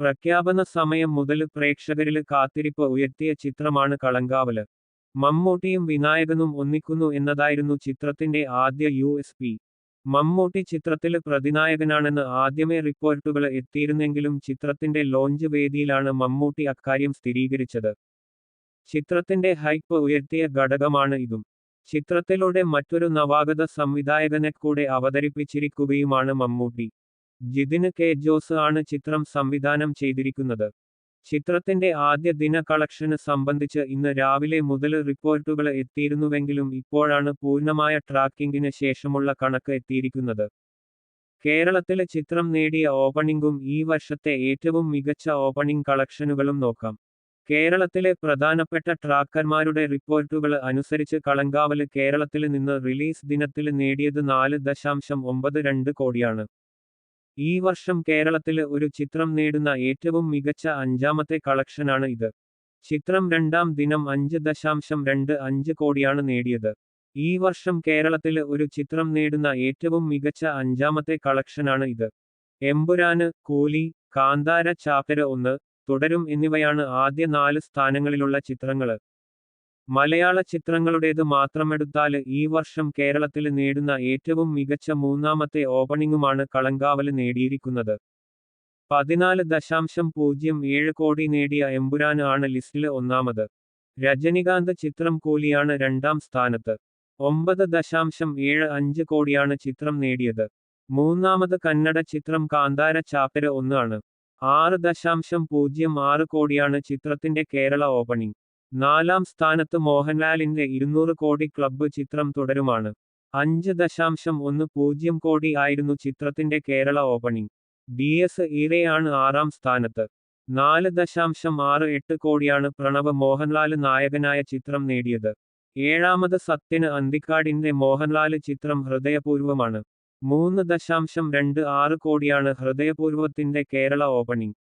പ്രഖ്യാപന സമയം മുതൽ പ്രേക്ഷകരിൽ കാത്തിരിപ്പ് ഉയർത്തിയ ചിത്രമാണ് കളങ്കാവൽ. മമ്മൂട്ടിയും വിനായകനും ഒന്നിക്കുന്നു എന്നതായിരുന്നു ചിത്രത്തിന്റെ ആദ്യ യു എസ് പി. മമ്മൂട്ടി ചിത്രത്തിൽ പ്രതിനായകനാണെന്ന് ആദ്യമേ റിപ്പോർട്ടുകൾ എത്തിയിരുന്നെങ്കിലും ചിത്രത്തിന്റെ ലോഞ്ച് വേദിയിലാണ് മമ്മൂട്ടി അക്കാര്യം സ്ഥിരീകരിച്ചത്. ചിത്രത്തിന്റെ ഹൈപ്പ് ഉയർത്തിയ ഘടകമാണ് ഇതും. ചിത്രത്തിലൂടെ മറ്റൊരു നവാഗത സംവിധായകനെ കൂടെ അവതരിപ്പിച്ചിരിക്കുകയുമാണ് മമ്മൂട്ടി. ജിതിന് കെ ജോസ് ആണ് ചിത്രം സംവിധാനം ചെയ്തിരിക്കുന്നത്. ചിത്രത്തിന്റെ ആദ്യ ദിന കളക്ഷന് സംബന്ധിച്ച് ഇന്ന് രാവിലെ മുതൽ റിപ്പോർട്ടുകൾ എത്തിയിരുന്നുവെങ്കിലും ഇപ്പോഴാണ് പൂർണമായ ട്രാക്കിംഗിന് ശേഷമുള്ള കണക്ക് എത്തിയിരിക്കുന്നത്. കേരളത്തിലെ ചിത്രം നേടിയ ഓപ്പണിംഗും ഈ വർഷത്തെ ഏറ്റവും മികച്ച ഓപ്പണിംഗ് കളക്ഷനുകളും നോക്കാം. കേരളത്തിലെ പ്രധാനപ്പെട്ട ട്രാക്കർമാരുടെ റിപ്പോർട്ടുകൾ അനുസരിച്ച് കളങ്കാവൽ കേരളത്തിൽ നിന്ന് റിലീസ് ദിനത്തിൽ നേടിയത് നാല് ദശാംശം ഒമ്പത് രണ്ട് കോടിയാണ്. ഈ വർഷം കേരളത്തിൽ ഒരു ചിത്രം നേടുന്ന ഏറ്റവും മികച്ച അഞ്ചാമത്തെ കളക്ഷനാണ് ഇത്. ചിത്രം രണ്ടാം ദിനം അഞ്ച് ദശാംശം രണ്ട് അഞ്ച് കോടിയാണ് നേടിയത്. ഈ വർഷം കേരളത്തിൽ ഒരു ചിത്രം നേടുന്ന ഏറ്റവും മികച്ച അഞ്ചാമത്തെ കളക്ഷനാണ് ഇത്. എമ്പുരാന് കൂലി കാന്താര ചാപ്പര ഒന്ന് തുടരും എന്നിവയാണ് ആദ്യ നാല് സ്ഥാനങ്ങളിലുള്ള ചിത്രങ്ങൾ. മലയാള ചിത്രങ്ങളുടേത് മാത്രമെടുത്താൽ ഈ വർഷം കേരളത്തിൽ നേടുന്ന ഏറ്റവും മികച്ച മൂന്നാമത്തെ ഓപ്പണിംഗുമാണ് കളങ്കാവൽ നേടിയിരിക്കുന്നത്. പതിനാല് ദശാംശം പൂജ്യം ഏഴ് കോടി നേടിയ എമ്പുരാൻ ആണ് ലിസ്റ്റിൽ ഒന്നാമത്. രജനികാന്ത് ചിത്രം കൂലിയാണ് രണ്ടാം സ്ഥാനത്ത്. ഒമ്പത് ദശാംശം ഏഴ് അഞ്ച് കോടിയാണ് ചിത്രം നേടിയത്. മൂന്നാമത് കന്നഡ ചിത്രം കാന്താര ചാപ്പര ഒന്നാണ് ആറ് ദശാംശം പൂജ്യം ആറ് കോടിയാണ് ചിത്രത്തിന്റെ കേരള ഓപ്പണിംഗ്. നാലാം സ്ഥാനത്ത് മോഹൻലാലിന്റെ ഇരുന്നൂറ് കോടി ക്ലബ്ബ് ചിത്രം തുടരുമാണ്. അഞ്ച് ദശാംശം ഒന്ന് പൂജ്യം കോടി ആയിരുന്നു ചിത്രത്തിന്റെ കേരള ഓപ്പണിംഗ്. ഡി എസ് ഈറയാണ് ആറാം സ്ഥാനത്ത്. നാല് ദശാംശം ആറ് എട്ട് കോടിയാണ് പ്രണവ് മോഹൻലാൽ നായകനായ ചിത്രം നേടിയത്. ഏഴാമത് സത്യന് അന്തിക്കാടിന്റെ മോഹൻലാൽ ചിത്രം ഹൃദയപൂർവമാണ്. മൂന്ന് ദശാംശം രണ്ട് ആറ് കോടിയാണ് ഹൃദയപൂർവത്തിന്റെ കേരള ഓപ്പണിംഗ്.